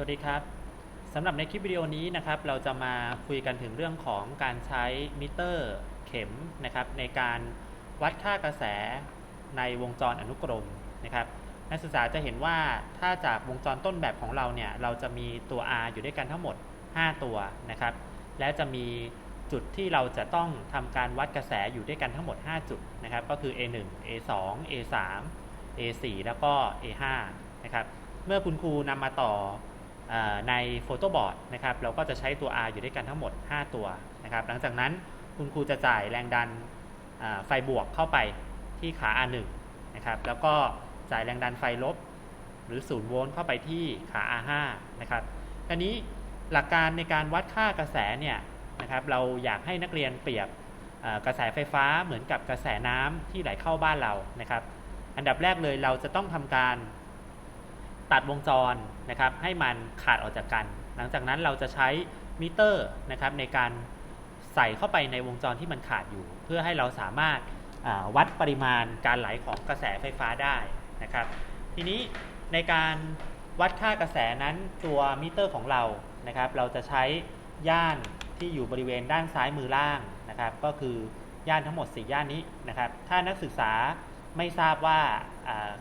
วัสดีครับสำหรับในคลิปวิดีโอนี้นะครับ เราจะมาคุยกันถึงเรื่องของการใช้มิเตอร์เข็มนะครับ ในการวัดค่ากระแสในวงจรอนุกรมนะครับ นักศึกษาจะเห็นว่าถ้าจากวงจรต้นแบบของเราเนี่ย เราจะมีตัว R อยู่ด้วยกันทั้งหมด 5 ตัวนะครับ และจะมีจุดที่เราจะต้องทำการวัดกระแสอยู่ด้วยกันทั้งหมด 5 จุดนะครับ ก็คือ A1 A2 A3 A4 แล้วก็ A5 นะครับ เมื่อคุณครูนำมาต่อ ในโฟโต้บอร์ดนะครับเราก็จะใช้ตัว R อยู่ด้วยกันทั้งหมด 5 ตัวนะครับหลังจากนั้นคุณครูจะจ่ายแรงดันไฟบวกเข้าไปที่ขา R1 นะครับแล้วก็จ่ายแรงดันไฟลบหรือ 0 โวลต์เข้าไปที่ขา R5 นะครับทีนี้หลักการในการวัดค่ากระแสเนี่ยนะครับเราอยากให้นักเรียนเปรียบกระแสไฟฟ้าเหมือนกับกระแสน้ำที่ไหลเข้าบ้านเรานะครับ อันดับแรกเลยเราจะต้องทำการ ตัดวงจรนะครับให้มันขาดออกจากกัน หลังจากนั้นเราจะใช้มิเตอร์นะครับในการใส่เข้าไปในวงจรที่มันขาดอยู่ เพื่อให้เราสามารถวัดปริมาณการไหลของกระแสไฟฟ้าได้นะครับ ทีนี้ในการวัดค่ากระแสนั้นตัวมิเตอร์ของเรานะครับ เราจะใช้ย่านที่อยู่บริเวณด้านซ้ายมือล่างนะครับ ก็คือย่านทั้งหมด 4 ย่านนี้นะครับ ถ้านักศึกษาไม่ทราบว่า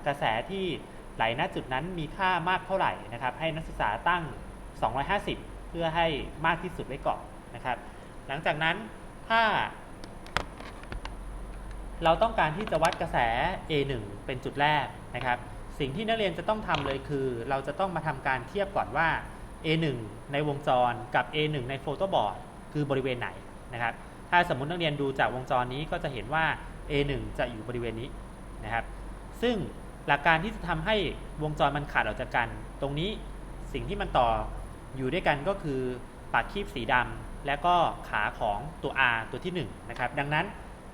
กระแสที่ ไหลณจุดนั้นมีค่ามากเท่าไหร่นะครับ ให้นักศึกษาตั้ง 250 เพื่อให้มากที่สุดไว้ก่อนนะครับ หลังจากนั้นถ้า เราต้องการที่จะวัดกระแส A1 เป็นจุดแรกนะครับ สิ่งที่นักเรียนจะต้องทำเลยคือ เราจะต้องมาทำการเทียบก่อนว่า A1 ในวงจรกับ A1 ในโฟโต้บอร์ดคือบริเวณไหนนะครับ ถ้าสมมุตินักเรียนดูจากวงจรนี้ก็จะเห็นว่า A1 จะอยู่บริเวณนี้นะครับ ซึ่ง หลักการที่จะทำให้วงจรมันขาดออกจากกัน ตรงนี้สิ่งที่มันต่ออยู่ด้วยกันก็คือปากคีบสีดำและก็ขาของตัว R ตัวที่1นะครับดังนั้น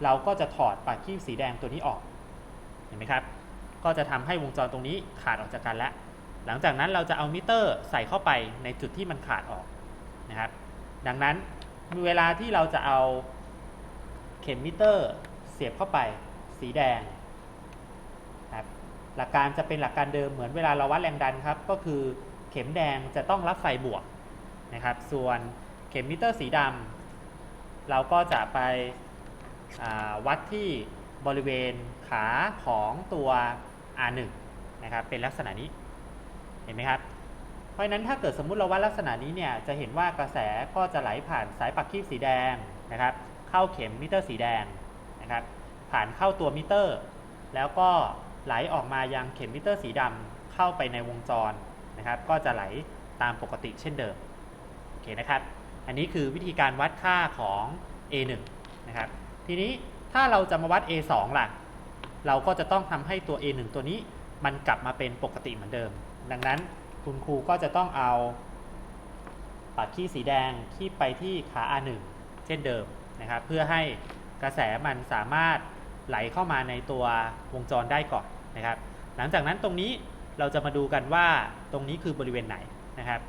เราก็จะถอดปากคีบสีแดงตัวนี้ออกเห็นไหมครับ ก็จะทำให้วงจรตรงนี้ขาดออกจากกันแล้วหลังจากนั้นเราจะเอามิเตอร์ใส่เข้าไปในจุดที่มันขาดออกนะครับ ดังนั้นเวลาที่เราจะเอาเข็มมิเตอร์เสียบเข้าไปสีแดง หลักการจะเป็นหลักการเดิมเหมือนเวลาเราวัดแรงดันครับ ก็คือเข็มแดงจะต้องรับไฟบวกนะครับ ส่วนเข็มมิเตอร์สีดำเราก็จะไปวัดที่บริเวณขาของตัว R1 นะครับ เป็นลักษณะนี้ เห็นไหมครับ เพราะฉะนั้นถ้าเกิดสมมุติเราวัดลักษณะนี้เนี่ย จะเห็นว่ากระแสก็จะไหลผ่านสายปักคีบสีแดงนะครับ เข้าเข็มมิเตอร์สีแดงนะครับ ผ่านเข้าตัวมิเตอร์ แล้วก็ ไหลออกมายังเข็มมิเตอร์สีดำเข้าไปในวงจรนะครับ ก็จะไหลตามปกติเช่นเดิมโอเคนะครับ อันนี้คือวิธีการวัดค่าของ A1 นะครับ ทีนี้ถ้าเราจะมาวัด A2 ล่ะ เราก็จะต้องทำให้ตัว A1 ตัวนี้มันกลับมาเป็นปกติเหมือนเดิม ดังนั้นคุณครูก็จะต้องเอาปากขี้สีแดงคีบไปที่ขา R1 เช่นเดิมนะครับ เพื่อให้กระแสมันสามารถไหลเข้ามาในตัววงจรได้ก่อน นะครับหลังจากนั้นตรงนี้เราจะมาดูกันว่าตรงนี้คือบริเวณไหนนะครับ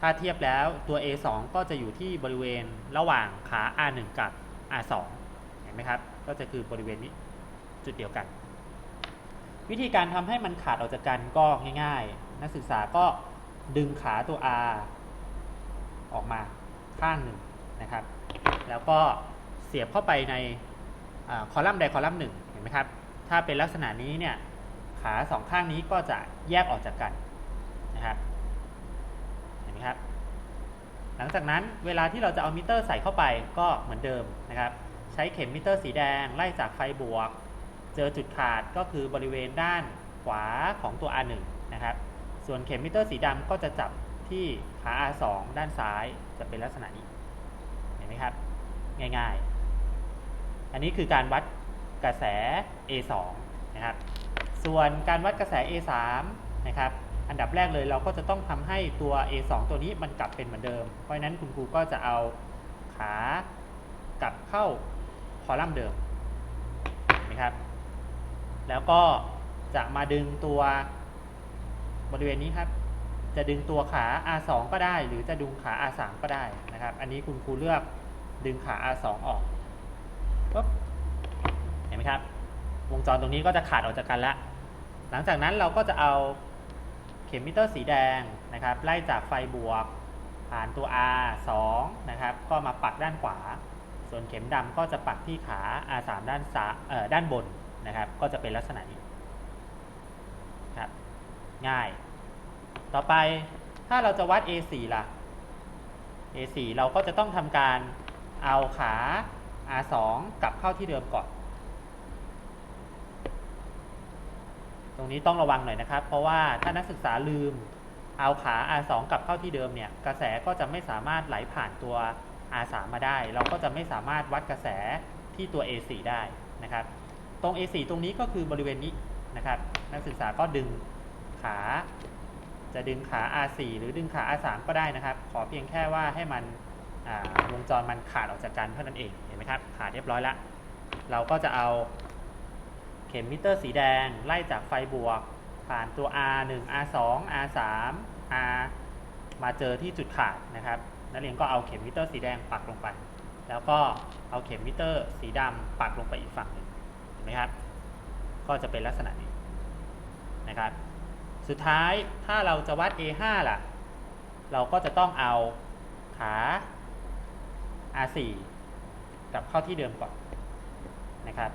ถ้าเทียบแล้วตัว A2 ก็จะอยู่ที่บริเวณระหว่างขา R1 กับ R2 เห็นไหมครับ ก็จะคือบริเวณนี้จุดเดียวกัน วิธีการทำให้มันขาดออกจากกันก็ง่าย ๆ นักศึกษาก็ดึงขาตัว R ออกมาข้างหนึ่งนะครับ แล้วก็เสียบเข้าไปในอคอลัมน์ใดคอลัมน์หนึ่งเห็นไหมครับ ถ้าเป็นลักษณะนี้เนี่ย ขาสองข้างนี้ก็จะแยกออกจากกันนะครับเห็นไหมครับ หลังจากนั้นเวลาที่เราจะเอามิเตอร์ใส่เข้าไปก็เหมือนเดิมนะครับ ใช้เข็มมิเตอร์สีแดงไล่จากไฟบวก เจอจุดขาดก็คือบริเวณด้านขวาของตัว R1 นะครับ ส่วนเข็มมิเตอร์สีดำก็จะจับที่ขา R2 ด้านซ้ายจะเป็นลักษณะนี้ เห็นไหมครับ ง่ายๆ อันนี้คือการวัดกระแส A2 นะครับ ส่วนการวัดกระแส A3 นะครับ อันดับแรกเลยเราก็จะต้องทำให้ตัว A2 ตัวนี้มันกลับเป็นเหมือนเดิม เพราะนั้นคุณครูก็จะเอาขากลับเข้าคอลัมน์เดิมเห็นไหมครับ แล้วก็จะมาดึงตัวบริเวณนี้ครับ จะดึงตัวขา R2 ก็ได้ หรือจะดึงขา R3 ก็ได้นะครับ อันนี้คุณครูเลือกดึงขา R2 ออกปุ๊บเห็นไหมครับ วงจรตรงนี้ก็จะขาดออกจากกันแล้ว หลังจากนั้นเราก็จะเอาเข็มมิเตอร์สีแดงนะครับไล่จากไฟบวก ผ่านตัว R 2นะครับก็มาปักด้านขวา ส่วนเข็มดำก็จะปักที่ขา R 3ด้านซ้ายด้านบนนะครับก็จะเป็นลักษณะนี้ครับง่าย ต่อไปถ้าเราจะวัด A4 ล่ะ A4 เราก็จะต้องทำการเอาขา R2 กลับเข้าที่เดิมก่อน ตรงนี้ต้องระวังหน่อยนะครับ เพราะว่าถ้านักศึกษาลืมเอาขา R2 กลับเข้าที่เดิมเนี่ย กระแสก็จะไม่สามารถไหลผ่านตัว R3 มาได้ เราก็จะไม่สามารถวัดกระแสที่ตัว A4 ได้นะครับ ตรง A4 ตรงนี้ก็คือบริเวณนี้นะครับ นักศึกษาก็ดึงขา จะดึงขา R4 หรือดึงขา R3 ก็ได้นะครับ ขอเพียงแค่ว่าให้มันวงจรมันขาดออกจากกันเท่านั้นเอง เห็นไหมครับ ขาดเรียบร้อยแล้วเราก็จะเอา ข็มมิเตอร์สีแดง ไล่จากไฟบวก ผ่านตัว R1 R2 R3 R มาเจอที่จุดขาดนะครับนักเรียนก็เอาเข็มมิเตอร์สีแดงปักลงไป แล้วก็เอาเข็มมิเตอร์สีดำปักลงไปอีกฝั่งหนึ่งเห็นไหมครับ ก็จะเป็นลักษณะนี้นะครับ สุดท้ายถ้าเราจะวัด A5 ล่ะ เราก็จะต้องเอาขา R4 กลับเข้าที่เดิมก่อนนะครับ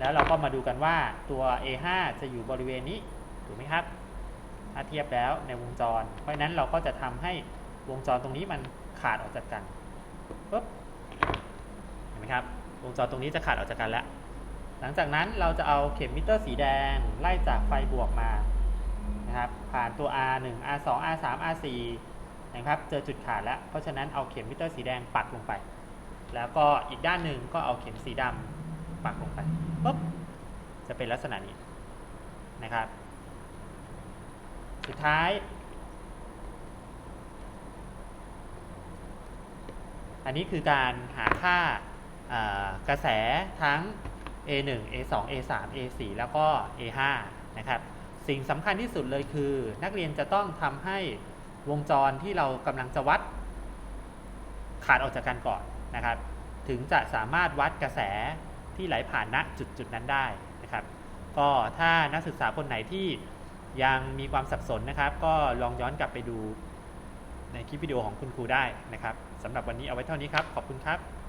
แล้วเราก็มาดูกันว่าตัว A5 จะอยู่บริเวณนี้ถูกไหมครับถ้าเทียบแล้วในวงจร เพราะนั้นเราก็จะทำให้วงจรตรงนี้มันขาดออกจากกันปุ๊บเห็นไหมครับ วงจรตรงนี้จะขาดออกจากกันแล้ว หลังจากนั้นเราจะเอาเข็มมิเตอร์สีแดงไล่จากไฟบวกมานะครับผ่านตัว R1 R2 R3 R4 นะครับเจอจุดขาดแล้ว เพราะฉะนั้นเอาเข็มมิเตอร์สีแดงปักลงไป แล้วก็อีกด้านหนึ่งก็เอาเข็มสีดำ ปักลงไปปุ๊บจะเป็นลักษณะนี้นะครับ สุดท้าย อันนี้คือการหาค่าอ่ากระแสทั้ง A1 A2 A3 A4 แล้วก็ A5 นะครับ สิ่งสำคัญที่สุดเลยคือ นักเรียนจะต้องทำให้วงจรที่เรากำลังจะวัด ขาดออกจากกันก่อนนะครับ ถึงจะสามารถวัดกระแส ที่ไหลผ่านณจุดจุดนั้นได้นะครับ ก็ถ้านักศึกษาคนไหนที่ยังมีความสับสนนะครับ ก็ลองย้อนกลับไปดูในคลิปวิดีโอของคุณครูได้นะครับสำหรับวันนี้เอาไว้เท่านี้ครับ ขอบคุณครับ